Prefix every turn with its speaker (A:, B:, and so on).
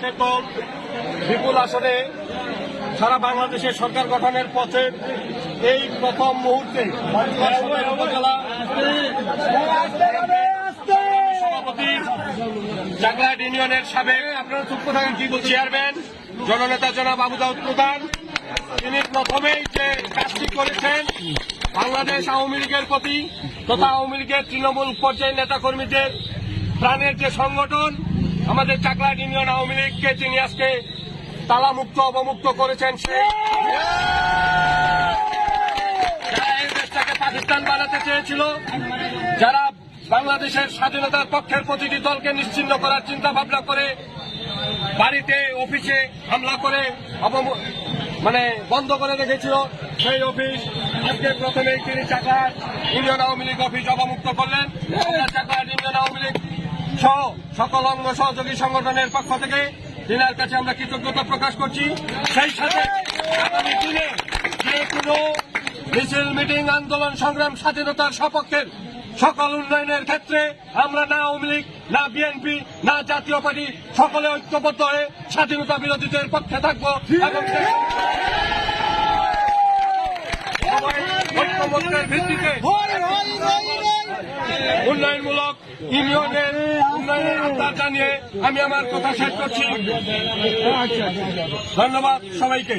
A: ক্ষেত্র বিপুল আসনে সারা বাংলাদেশের সরকার গঠনের পথে এই প্রথম মুহূর্তে সভাপতি চাকলাহাট ইউনিয়নের সাবেক আপনারা চুপ থাকেন, কি চেয়ারম্যান, জননেতা জনাব আবু দাউদ প্রধান। তিনি প্রথমেই যে কাজটি করেছেন, বাংলাদেশ আওয়ামী লীগের প্রতি তথা আওয়ামী লীগের তৃণমূল পর্যায়ের নেতা কর্মীদের প্রাণের যে সংগঠন আমাদের চাকলাহাট ইউনিয়ন আওয়ামী লীগকে তিনি আজকে তালামুক্ত অবমুক্ত করেছেন সেই পাকিস্তান বানাতে চেয়েছিল যারা বাংলাদেশের স্বাধীনতার পক্ষের প্রতিটি দলকে নিশ্চিন্ন করার চিন্তা ভাবনা করে বাড়িতে অফিসে হামলা করে মানে বন্ধ করে রেখেছিল সেই অফিস আজকে প্রথমেই তিনি চাকার ইউনিয়ন আওয়ামী লীগ অফিস অবমুক্ত করলেন। চাকার ইউনিয়ন আওয়ামী লীগ সহ সকল অঙ্গ সহযোগী সংগঠনের পক্ষ থেকে তিনার কাছে আমরা কৃতজ্ঞতা প্রকাশ করছি। সেই সাথে আগামী দিনে যে কোনো মিছিল, মিটিং, আন্দোলন, সংগ্রাম, স্বাধীনতার সপক্ষের সকল উন্নয়নের ক্ষেত্রে আমরা না আওয়ামী লীগ, না বিএনপি, না জাতীয় পার্টি সকলে ঐক্যবদ্ধ হয়ে স্বাধীনতা বিরোধীদের পক্ষে থাকব ঐক্যবদ্ধের ভিত্তিতে উন্নয়নমূলক ইউনিয়নের উন্নয়নের আহ্বান জানিয়ে আমি আমার কথা শেষ করছি। ধন্যবাদ সবাইকে।